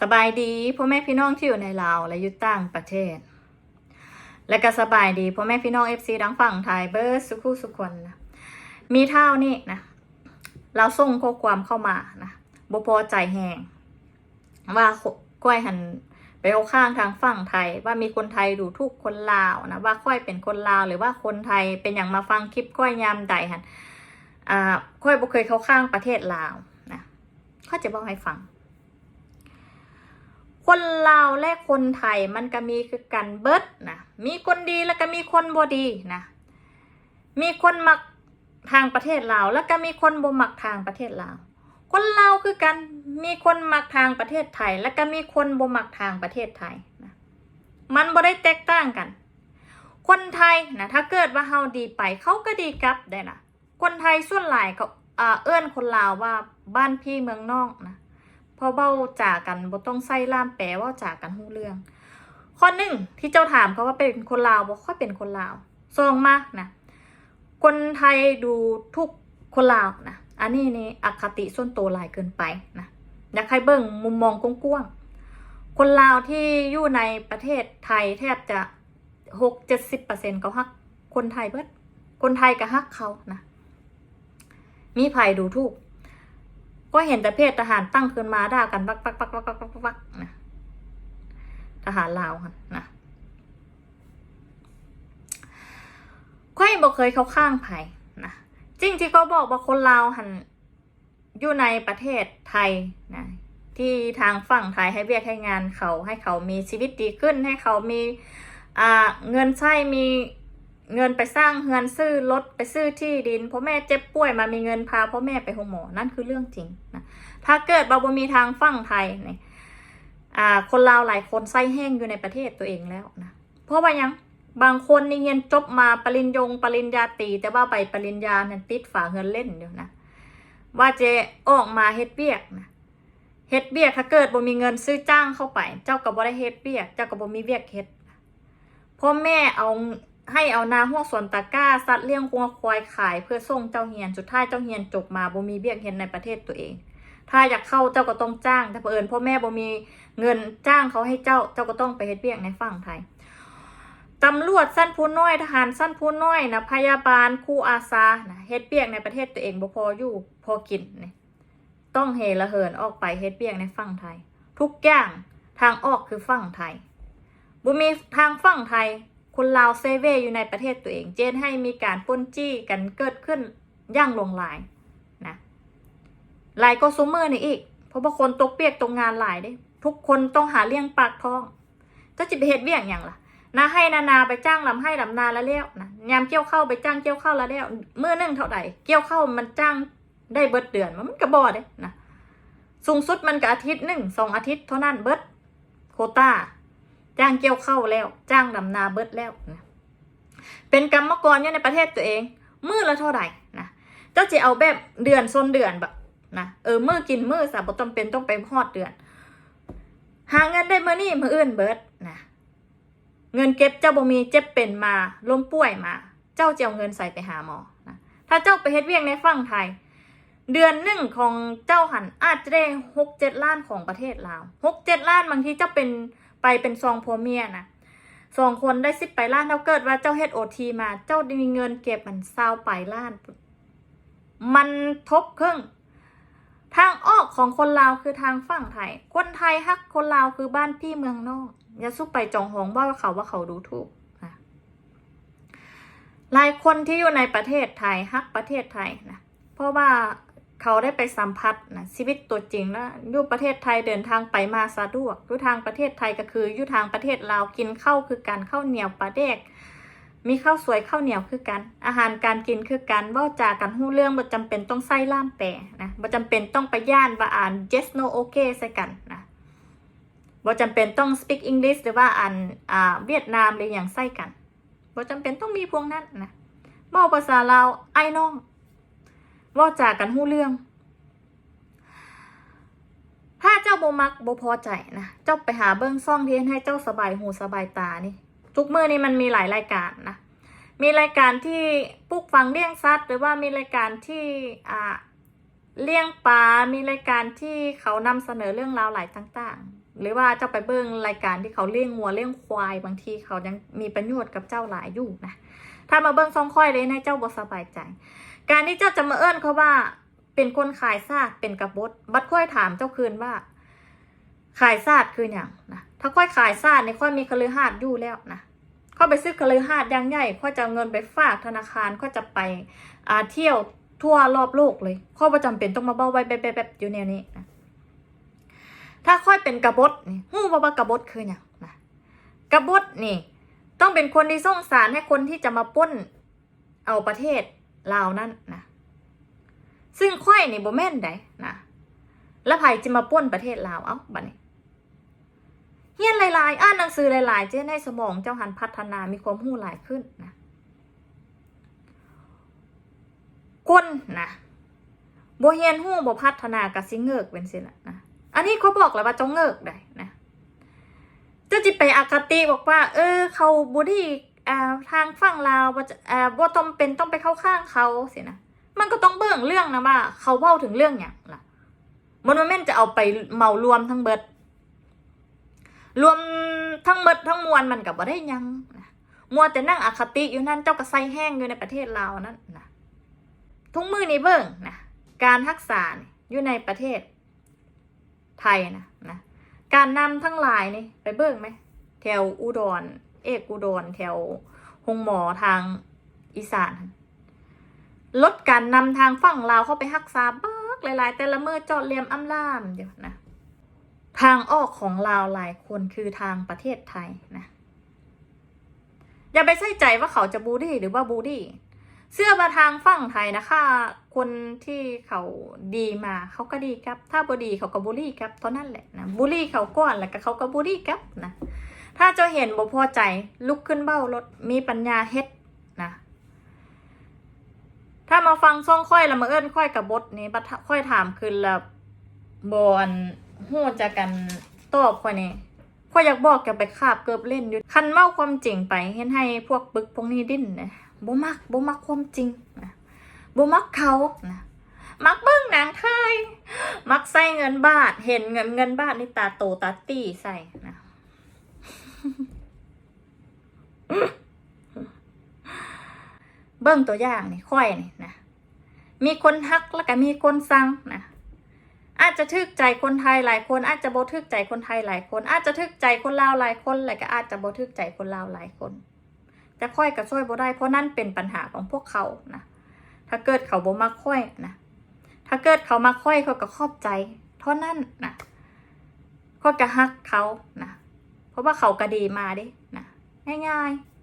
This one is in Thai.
สบายดีพ่อแม่พี่น้องที่อยู่ในลาวและยู่ต่างประเทศ และก็สบายดีพ่อแม่พี่น้องเอฟซีดังฝั่งไทยเบอร์สุขุสุขคนนะมีเท่านี่นะเราส่งข้อความเข้ามานะบ่พอใจแหงว่าก้อยหันไปเอาข้างทางฝั่งไทย ว่ามีคนไทยดูทุกคนลาวนะว่าก้อยเป็นคนลาวหรือว่าคนไทยเป็นอย่างมาฟังคลิปก้อยยามใดหันอ่าก้อยบ่เคยเข้าข้างประเทศลาวนะข้อจะบอกให้ฟัง คนลาวและคนไทยมันก็มีคือกันเบิดนะมีคนดีแล้วก็มีคนบ่ดีนะมีคนมักทางประเทศลาวแล้วก็มีคนบ่มักทางประเทศลาวคนลาวคือกันมีคนมักทางประเทศไทย แล้วก็มีคนบ่มักทางประเทศไทยนะมันบ่ได้แตกต่างกัน คนไทยนะถ้าเกิดว่าเฮาดีไปเขาก็ดีกลับได้นะคนไทยส่วนหลายเขาเอื้อนคนลาวว่าบ้านพี่เมืองนอกนะ พอเบ้าจากกันบ่ต้องใส่ล่ามแปลว่าจากกันหู้เรื่อง ข้อหนึ่งที่เจ้าถามเขาว่าเป็นคนลาวบ่ค่อยเป็นคนลาวซองมานะคนไทยดูทุกคนลาวนะอันนี้นี่อคติส่วนตัวหลายเกินไปนะอยากให้เบิ่งมุมมองกว้างๆคนลาวที่อยู่ในประเทศไทยแทบจะหกเจ็ดสิบเปอร์เซ็นต์เขาฮักคนไทยเบิดคนไทยก็ฮักเขานะมีไผดูทุก ก็เห็นแต่เพศทหารตั้งขึ้นมาด่ากันปักปักปักปักปักปักปักนะทหารลาวค่ะนะค่อยบอกเคยเขาข้างไผ่นะจริงที่เขาบอกว่าคนลาวหันอยู่ในประเทศไทยนะที่ทางฝั่งไทยให้เวียกให้งานเขาให้เขามีชีวิตดีขึ้นให้เขามีเงินใช้มี เงินไปสร้างเงินซื้อรถไปซื้อที่ดินพ่อแม่เจ็บป่วยมามีเงินพาพ่อแม่ไปหาหมอนั่นคือเรื่องจริงนะถ้าเกิดบาบมีทางฝั่งไทยเนี่ยอ่าคนลาวหลายคนไส้แห้งอยู่ในประเทศตัวเองแล้วนะเพราะว่ายังบางคนนี่เรียนจบมาปริญญงปริญญาตีแต่ว่าใบปริญญาเนี่ยติดฝาเงินเล่นอยู่นะว่าเจออกมาเฮ็ดเบียกนะเฮ็ดเบียกถ้าเกิดบ่มีเงินซื้อจ้างเข้าไป เจ้าก็บ่ได้เฮ็ดเบียก เจ้าก็บ่มีเบียกเฮ็ดพ่อแม่เอา ให้เอานาหัวสวนตะก้าสัตว์เลี้ยงวัวควายขายเพื่อส่งเจ้าเฮียนสุดท้ายเจ้าเฮียนจบมาบ่มีเบี้ยเฮียนในประเทศตัวเอง ถ้าอยากเข้าเจ้าก็ต้องจ้างถ้าเผอิญพ่อแม่บ่มีเงินจ้างเขาให้เจ้าเจ้าก็ต้องไปเฮ็ดเบี้ยในฝั่งไทยตำรวจสั้นผู้น้อยทหารสั้นผู้น้อยนะพยาบาลครูอาสานะเฮ็ดเบี้ยในประเทศตัวเองบ่พออยู่พอกินนี่ต้องเฮละเหินออกไปเฮ็ดเบี้ยในฝั่งไทย ทุกอย่างทางออกคือฝั่งไทยบ่มีทางฝั่งไทย คนลาวเซเวอยู่ในประเทศตัวเอง เจนให้มีการป้นจี้กันเกิดขึ้นย่างลงหลายนะหลายก็ซูเมอร์นี่อีก เพราะว่าคนตกเปียกตรงงานหลายเด้ทุกคนต้องหาเลี้ยงปากท้องเจ้าจิไปเฮ็ดเบี้ยงอย่างล่ะนาให้นานาไปจ้างลำให้ลำนาแล้วแล้วนะยามเกี่ยวเข้าไปจ้างเกี่ยวเข้าแล้วแล้วเมื่อนึ่งเท่าไหร่เกี่ยวเข้ามันจ้างได้เบิดเดือนมันก็บ่เด้นะสูงสุดมันก็อาทิตย์หนึ่งสองอาทิตย์เท่านั้นเบิดโควต้า จ้างเกี่ยวเข้าแล้ว จ้างดำนาเบิดแล้วนะเป็นกรรมกรอยู่ในประเทศตัวเอง มือละเท่าไหร่นะเจ้าจะเอาแบบเดือนส้นเดือนแบบนะเออมือกินมือสาบ่จำเป็นต้องไปฮอดเดือน หาเงินได้เมื่อนี่มืออื่นเบิดนะเงินเก็บเจ้าบ่มีเจ็บเป็นมาล้มป่วยมา เจ้าจะเอาเงินใส่ไปหาหมอนะถ้าเจ้าไปเฮ็ดเวียงในฝั่งไทย เดือนหนึ่งของเจ้าหันอาจจะได้หกเจ็ดล้านของประเทศลาวหกเจ็ดล้านบางทีเจ้าเป็น ไปเป็นซองพัวเมียนะสองคนได้สิบไปล้านเท่าเกิดว่าเจ้าเฮ็ดโอทีมา เจ้ามีเงินเก็บมันเศร้าไปล้าน มันทบครึ่ง ทางออกของคนลาวคือทางฝั่งไทย คนไทยฮักคนลาวคือบ้านพี่เมืองนอก อย่าสู้ไปจองหองว่าเขาว่าเขาดูถูกนะหลายคนที่อยู่ในประเทศไทยฮักประเทศไทยนะ เพราะว่า เขาได้ไปสัมผัสนะชีวิตตัวจริงแล้วอยู่ประเทศไทยเดินทางไปมาสะดวกอยู่ทางประเทศไทยก็คืออยู่ทางประเทศลาวกินข้าวคือการข้าวเหนียวปลาเด็กมีข้าวสวยข้าวเหนียวคือกัน อาหารการกินคือกันว้าจากันหู้เรื่องบ่จำเป็นต้องใส่ล่ามแปลนะบ่จำเป็นต้องไปย่านว่าอ่าน yes no okay ใส่กันนะบ่จำเป็นต้อง speak English หรือว่าอ่านอ่าเวียดนามหรืออย่างใส่กันบ่จำเป็นต้องมีพวกนั้นนะเว้าภาษาลาวไอ้น้อง ว่าจากันหู้เรื่อง ถ้าเจ้าโบมักโบพอใจนะเจ้าไปหาเบิ้องซ่องเที่ให้เจ้าสบายหูสบายตานี่ทุกเมื่อนี้มันมีหลายรายการนะมีรายการที่ปลูกฝังเลี้ยงสัตว์หรือว่ามีรายการที่อ่าเลี้ยงปลา มีรายการที่เขานำเสนอเรื่องราวหลายต่างๆ หรือว่าเจ้าไปเบิ่งรายการที่เขาเลี้ยงวัวเลี้ยงควายบางทีเขายังมีประโยชน์กับเจ้าหลายอยู่นะ ถ้ามาเบิ่งซองค่อยเลยนะเจ้าบ่สบายใจ การที่เจ้าจะมาเอิ้นเขาว่า เป็นคนขายซาดเป็นกระบฏบัดค่อยถามเจ้าคืนว่า ขายซาดคืออย่างนะถ้าค่อยขายซาดเนี่ยค่อยมีคฤหาสน์อยู่แล้วนะค่อยไปซื้อคฤหาสน์อยังใหญ่ค่อยจะเงินไปฝากธนาคารค่อยจะไปอ่าเที่ยวทั่วรอบโลกเลยค่อยประจำเป็นต้องมาเบ้าไว้แบบๆอยู่แนวนี้นะถ้าค่อยเป็นกบฏนี่ฮู้บ่ว่ากบฏคืออย่างนะกระบฏนี่ ต้องเป็นคนที่ส่งสารให้คนที่จะมาป้นเอาประเทศ ลาวนั่นนะซึ่งค่อยนี่บ่แม่นได้นะแล้วไผจะมาป้นประเทศลาวเอ้าบัดนี้เฮียนหลายๆ อ่านหนังสือหลาย ๆ เจ้ในสมองเจ้าหันพัฒนามีความรู้หลายขึ้นนะคนนะบ่เฮียนรู้บ่พัฒนาก็สิเงิกเป็นสิล่ะนะ อันนี้เขาบอกแล้วว่าเจ้าเงิกได้นะเจ้าจิไปอคติบอกว่า เออ เขาบ่ดีอ่ ทางฝั่งลาวบ่จะอ่าบ่ต้องเป็นต้องไปเข้าข้างเขาสินะมันก็ต้องเบิ่งเรื่องนะว่าเขาเว้าถึงเรื่องอย่างล่ะมันบ่แม่นจะเอาไปเหมารวมทั้งเบิด รวมทั้งเบิดทั้งมวลมันก็บ่ได้ยังนะมัวแต่นั่งอคติอยู่นั่นเจ้าก็ใส่แห้งอยู่ในประเทศลาวนั่นนะทุกมือนี้เบิ่งนะการรักษานอยู่ในประเทศ ไทยนะนะการนำทั้งหลายนี่ไปเบิ่งไหมแถวอุดร เอกอุดรแถวหงหมอทางอีสานลดการนำทางฝั่งลาวเข้าไปรักษาบ้ากหลายๆ แต่ละเมื่อจอดเลียมอำลามเดี๋ยวนะ ทางออกของลาวหลายคนคือทางประเทศไทยนะ อย่าไปใส่ใจว่าเขาจะบูดี้หรือว่าบูดี้เสื้อมาทางฝั่งไทยนะคะ คนที่เขาดีมาเขาก็ดีครับ ถ้าบดีเขาก็บูลลี่ครับเท่านั้นแหละนะบูลลี่เขาก่อนแล้วก็เขาก็บูลลี่ครับนะ ถ้าเจะเห็นบ่พอใจ ลุกขึ้นเบ้ารถมีปัญญาเฮ็ดนะถ้ามาฟังซ่องค่อยแล้วมาเอิ้นค่อยกับบทนี้บัดค่อยถามคืนละบอนหู้จะกันตอบค่อยนี่ค่อยอยากบอกแกไปคาบเกือบเล่นอยู่คันเมาความจริงไปเห็นให้พวกปึกพวกนี้ดิ้นนะบ่มักบ่มักความจริงนะบ่มักเขานะมักเบิ้งหนังไทย มักใส่เงินบาท เห็นเงินเงินบาทนี่ตาโตตาตี้ใส่นะ เบิ้งตัวอย่างนี่ค่อยนี่นะมีคนฮักแล้วก็มีคนสั่งนะอาจจะทึกใจคนไทยหลายคน อาจจะโบทึกใจคนไทยหลายคน อาจจะทึกใจคนลาวหลายคนแล้วก็อาจจะโบทึกใจคนลาวหลายคนแต่ค่อยก็ช่วยโบได้เพราะนั่นเป็นปัญหาของพวกเขานะถ้าเกิดเขาโบมาค่อยนะถ้าเกิดเขามาค่อยเขาก็ขอบใจ เท่านั้นนะเขาก็ฮักเขานะ เพราะว่าเขากระดีมาเดินะง่าย ๆ